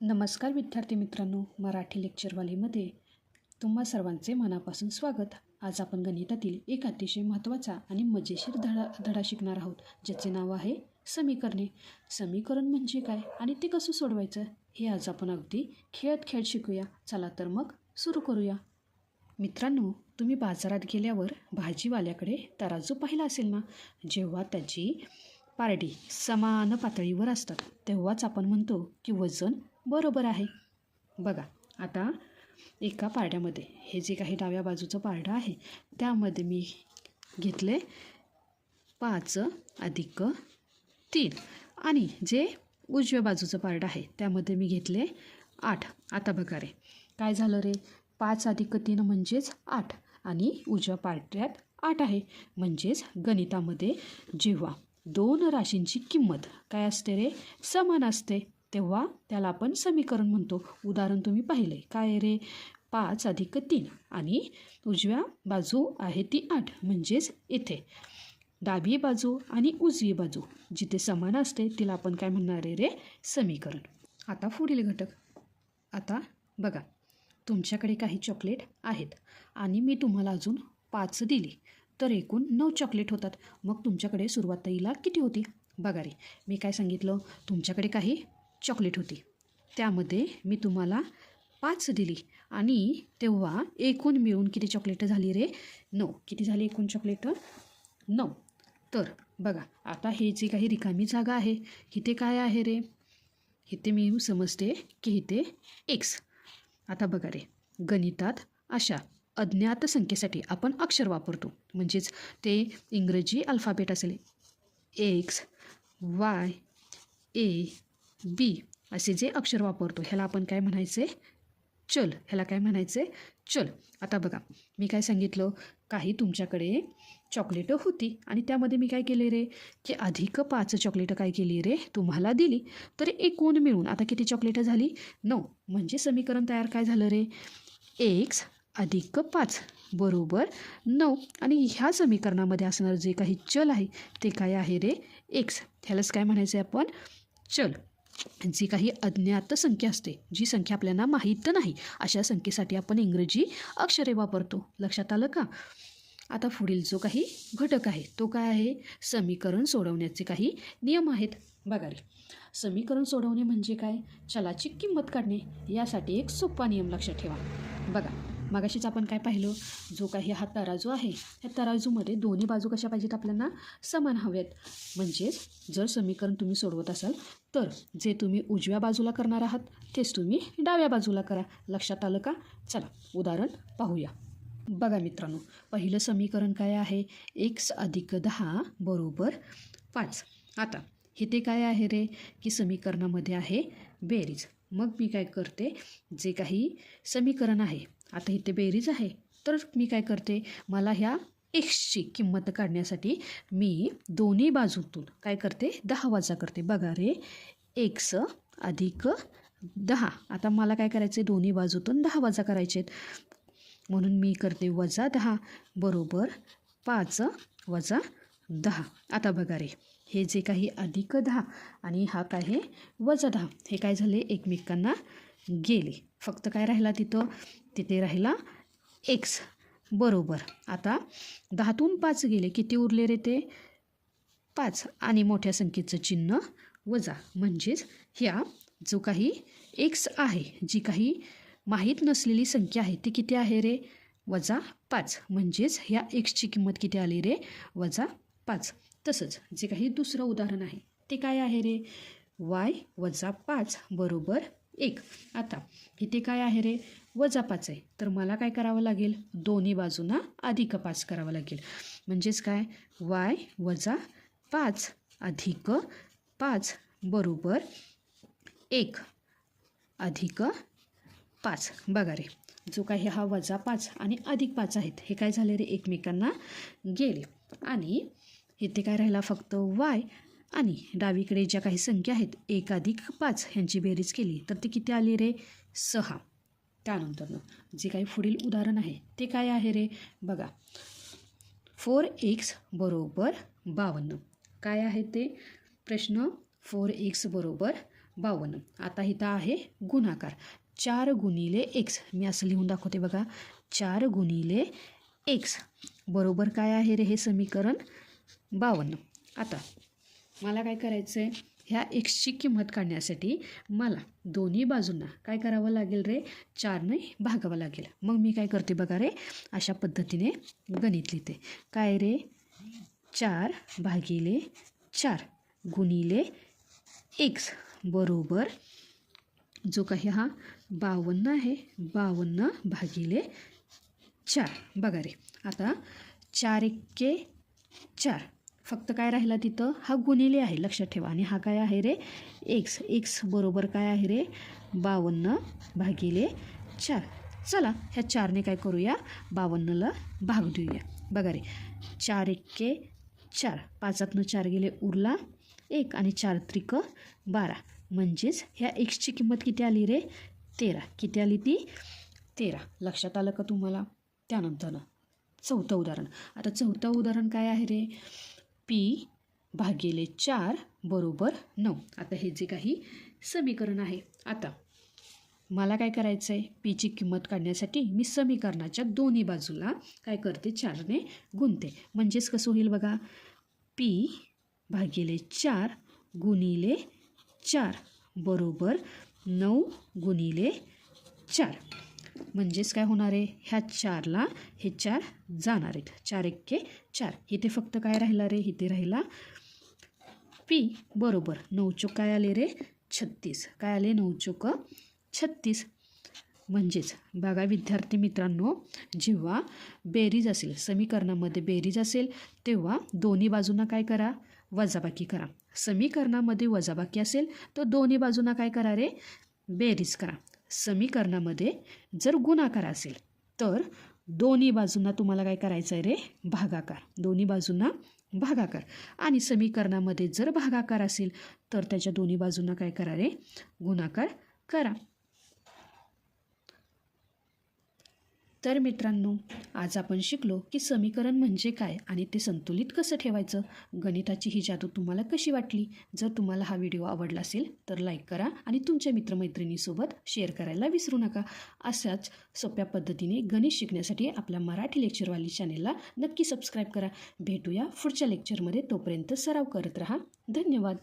नमस्कार विद्यार्थी मित्रांनो मराठी लेक्चरवालीमध्ये तुम्हा सर्वांचे मनापासून स्वागत. आज आपण गणितातील एक अतिशय महत्त्वाचा आणि मजेशीर धडा धडा शिकणार आहोत ज्याचे नाव आहे समीकरणे. समीकरण म्हणजे काय आणि ते कसं सोडवायचं हे आज आपण अगदी खेळत खेळत शिकूया. चला तर मग सुरू करूया. मित्रांनो तुम्ही बाजारात गेल्यावर भाजीवाल्याकडे तराजू पाहिला असेल ना? जेव्हा त्याची पारडी समान पातळीवर असतात तेव्हाच आपण म्हणतो की वजन बरोबर आहे. बघा आता एका पारड्यामध्ये हे जे काही डाव्या बाजूचं पारडं आहे त्यामध्ये मी घेतले पाच अधिक तीन. आणि जे उजव्या बाजूचं पारडं आहे त्यामध्ये मी घेतले आठ. आता बघा रे काय झालं रे? पाच अधिक तीन म्हणजेच आठ. आणि उजव्या पारड्यात आठ आहे म्हणजेच गणितामध्ये जेव्हा दोन राशींची किंमत काय असते रे? समान असते. तेव्हा त्याला आपण समीकरण म्हणतो. उदाहरण तुम्ही पाहिले काय रे? पाच अधिक तीन आणि उजव्या बाजू आहे ती आठ म्हणजेच इथे डावी बाजू आणि उजवी बाजू जिथे समान असते तिला आपण काय म्हणणार आहे रे? समीकरण. आता पुढील घटक. आता बघा. तुमच्याकडे काही चॉकलेट आहेत आणि मी तुम्हाला अजून पाच दिली तर एकूण नऊ चॉकलेट होतात. मग तुमच्याकडे सुरुवातीला किती होती? बघा रे. मी काय सांगितलं? तुमच्याकडे काही चॉकलेट होती. त्यामध्ये मी तुम्हाला पाच दिली. आणि तेव्हा एकूण मिळून किती चॉकलेट झाली रे? नऊ. किती झाली एकूण चॉकलेट? नऊ. तर बघा आता हे जी काही रिकामी जागा आहे इथे काय आहे रे? इथे मी समजते की इथे एक्स आता बघा रे गणितात अशा अज्ञात संख्येसाठी आपण अक्षर वापरतो. म्हणजेच ते इंग्रजी अल्फाबेट असेल. एक्स वाय ए बी असे जे अक्षर वापरतो ह्याला आपण काय म्हणायचे? चल ह्याला काय म्हणायचे? चल. आता बघा मी काय सांगितलं? काही तुमच्याकडे चॉकलेटं होती आणि त्यामध्ये मी काय केले रे? की अधिक पाच चॉकलेटं काय केली रे? तुम्हाला दिली. तर एकूण मिळून आता किती चॉकलेटं झाली? नऊ. म्हणजे समीकरण तयार काय झालं रे? एक्स अधिक पाच बरोबर नऊ. आणि ह्या समीकरणामध्ये असणारं जे काही चल आहे ते काय आहे रे? एक्स ह्यालाच काय म्हणायचं आहे आपण? चल. जी काही अज्ञात संख्या असते जी संख्या आपल्याला माहीत नाही अशा संख्येसाठी आपण इंग्रजी अक्षरे वापरतो. लक्षात आलं का? आता पुढील जो काही घटक आहे तो काय आहे? समीकरण सोडवण्याचे काही नियम आहेत. बघा रे. समीकरण सोडवणे म्हणजे काय? चलाची किंमत काढणे. यासाठी एक सोपा नियम लक्षात ठेवा. बघा. मगाशीच आपण काय पाहिलं? जो काही हा तराजू आहे त्या तराजूमध्ये दोन्ही बाजू कशा पाहिजेत आपल्याला? समान हवेत. म्हणजेच जर समीकरण तुम्ही सोडवत असाल तर जे तुम्ही उजव्या बाजूला करणार आहात तेच तुम्ही डाव्या बाजूला करा. लक्षात आलं का? चला उदाहरण पाहूया. बघा मित्रांनो पहिलं समीकरण काय आहे? एक्स अधिक दहा बरोबर पाच. आता हे ते काय आहे रे? की समीकरणामध्ये आहे बेरीज. मग मी काय करते? जे काही समीकरण आहे आता इथे बेरीज आहे. तर मी काय करते मला ह्या एक्सची किंमत काढण्यासाठी मी दोन्ही बाजूतून काय करते दहा वाजा करते. बघा रे एक्स अधिक दहा. आता मला काय करायचं आहे दोन्ही बाजूतून दहा वाजा करायचे आहेत म्हणून मी करते वजा दहा बरोबर पाच वजा दहा. आता बघा रे हे जे काही अधिक दहा आणि हा काय आहे वजा दहा. हे काय झाले एकमेकांना गेले. फक्त काय राहिला तिथं? तिथे राहिला एक्स बरोबर. आता दहातून पाच गेले. किती उरले रे ते? पाच. आणि मोठ्या संख्येचं चिन्ह वजा. म्हणजेच ह्या जो काही एक्स आहे जी काही माहीत नसलेली संख्या आहे ती किती आहे रे? वजा पाच. म्हणजेच ह्या एक्सची किंमत किती आली रे? वजा पाच. तसंच जे काही दुसरं उदाहरण आहे ते काय आहे रे? वाय वजा पाच. बरोबर. एक आता इथे काय आहे रे? वजा पाच आहे. तर मला काय करावं लागेल? दोन्ही बाजूंना अधिक पाच करावं लागेल. म्हणजेच काय? वाय वजा पाच अधिक पाच बरोबर एक अधिक पाच. बघा रे जो काही हा वजा पाच आणि अधिक पाच आहेत. हे काय झाले रे? एकमेकांना गेले. आणि इथे काय राहिला फक्त? वाय आणि डावीकडे ज्या काही संख्या आहेत एकाधिक पाच ह्यांची बेरीज केली तर ती किती आली रे? सहा. त्यानंतर जे काही पुढील उदाहरण आहे ते काय आहे रे? बघा. फोर एक्स बरोबर बावन्न. काय आहे ते? प्रश्न फोर एक्स बरोबर बावन्न. आता इथं आहे गुणाकार. चार गुणिले एक्स. मी असं लिहून दाखवते बघा. चार गुणिले एक्स बरोबर काय आहे रे हे समीकरण? बावन्न. आता मला काय करायचं आहे ह्या एक्सची किंमत काढण्यासाठी मला दोन्ही बाजूंना काय करावं लागेल रे? चारने भागावं लागेल. मग मी काय करते बघा रे? अशा पद्धतीने गणित लिहिते. काय रे? चार भागिले चार गुणिले एक्स बरोबर जो काही हा बावन्न आहे बावन्न भागिले चार. बघा रे. आता चार एक्के चार. फक्त काय राहिला तिथं? हा गुणिले आहे लक्षात ठेवा. आणि हा काय आहे रे? एक्स एक्स बरोबर काय आहे रे? बावन्न भागिले चार. चला ह्या चारने काय करूया? बावन्नला भाग देऊया. बघा रे चार एक्के चार. पाचातनं चार गेले उरला एक आणि चार त्रिक बारा. म्हणजेच ह्या एक्सची किंमत किती आली रे? तेरा. किती आली ती? तेरा. लक्षात आलं का तुम्हाला? त्यानंतर चौथं उदाहरण. आता चौथं उदाहरण काय आहे रे? पी भागिले चार बरोबर नऊ. आता हे जे काही समीकरण आहे आता मला काय करायचं आहे पीची किंमत काढण्यासाठी मी समीकरणाच्या दोन्ही बाजूला काय करते? चारने गुणते. म्हणजेच कसं होईल बघा? पी भागिले चार गुणिले चार बरोबर नऊ गुणिले चार. म्हणजेच काय होणार आहे? ह्या चारला हे चार जाणार आहेत. चार एक्के चार. इथे फक्त काय राहिला रे? इथे राहिला पी बरोबर. नऊ चोक काय आले रे? छत्तीस. काय आले? नऊ चोक छत्तीस. म्हणजेच बघा विद्यार्थी मित्रांनो जेव्हा बेरीज असेल समीकरणामध्ये बेरीज असेल तेव्हा दोन्ही बाजूंना काय करा? वजाबाकी करा. समीकरणामध्ये वजाबाकी असेल तर दोन्ही बाजूंना काय करा रे? बेरीज करा. समीकरणामध्ये जर गुणाकार असेल तर दोन्ही बाजूंना तुम्हाला काय करायचं आहे रे? भागाकार. दोन्ही बाजूंना भागाकार. आणि समीकरणामध्ये जर भागाकार असेल तर त्याच्या दोन्ही बाजूंना काय करा रे? गुणाकार करा. तर मित्रांनो आज आपण शिकलो की समीकरण म्हणजे काय आणि ते संतुलित कसं ठेवायचं? गणिताची ही जादू तुम्हाला कशी वाटली? जर तुम्हाला हा व्हिडिओ आवडला असेल तर लाईक करा आणि तुमच्या मित्रमैत्रिणीसोबत शेअर करायला विसरू नका. अशाच सोप्या पद्धतीने गणित शिकण्यासाठी आपल्या मराठी लेक्चरवाली चॅनेलला नक्की सबस्क्राईब करा. भेटूया पुढच्या लेक्चरमध्ये. तोपर्यंत सराव करत राहा. धन्यवाद.